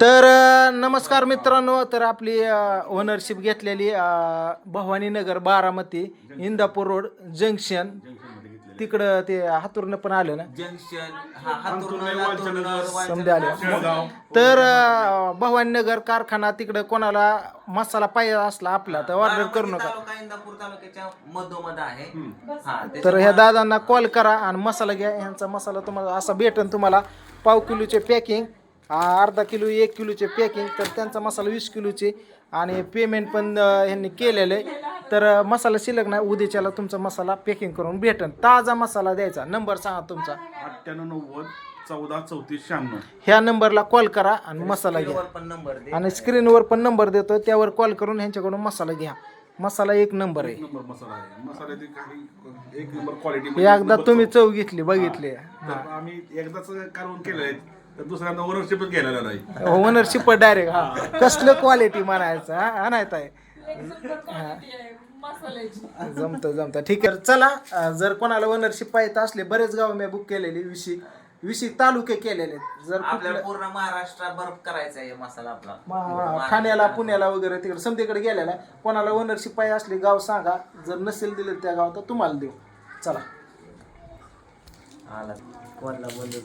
तर अ, नमस्कार मित्रांनो. तर आपली ओनरशिप घेतलेली अ, भवानीनगर बारामती इंदापूर रोड जंक्शन. तिकडं ते हातूरनं पण आलं ना? जंक्शन हा समजा आले. तर अ, भवानीनगर कारखाना तिकडं कोणाला मसाला पाहिजे असला आपला तर ऑर्डर करू बारामती नका. तालुका इंदापूर तालुक्याच्या मधोमध आहे. हा तर ह्या दादांना कॉल करा आणि मसाला घ्या. ह्यांचा मसाला तुम्हाला असा भेटन तुम्हाला. पाव किलोचे पॅकिंग अर्धा किलो एक किलोचे पॅकिंग तर त्यांचा मसाला वीस किलोचे. आणि पेमेंट पण ह्यांनी केलेलं आहे. तर मसाला शिल्लक नाही उद्याच्याला तुमचा मसाला पॅकिंग करून भेटन. ताजा मसाला द्यायचा. नंबर सांगा तुमचा. अठ्ठ्याण्णव नव्वद चौदा चौतीस शहाण्णव. ह्या नंबरला कॉल करा आणि मसाला घ्या. पण नंबर दे. आणि स्क्रीनवर पण नंबर देतो त्यावर कॉल करून ह्यांच्याकडून मसाला घ्या. मसाला एक नंबर आहे. नंबर मसाला आहे. मसाल्याची काही एक नंबर क्वालिटी एकदा तुम्ही चव घेतली बघितली. आम्ही एकदाच काढून केलं आहे तर दुसऱ्यांदा ओनरशिपच गेलेला नाही. ओनरशिप डायरेक्ट हा. कसलं क्वालिटी म्हणायचं हा? हा नाही ताई? जमतं जमतं. ठीक आहे चला. अं, जर कोणाला ओनरशिप पाहिजे असले बरेच गाव मी बुक केलेली विशी विशी तालुके केलेले आहेत. जर आपल्याला कुठल्या पूर्ण महाराष्ट्रात बर्फ करायचा आहे मसाला आपला. मा- ठाण्याला पुण्याला वगैरे तिकडे समतीकडे गेलेला आहे. कोणाला ओनरशिप पाहिजे असले गाव सांगा. जर नसेल दिले त्या गावात तर तुम्हाला देऊ. चला. आला. कोणला बोललो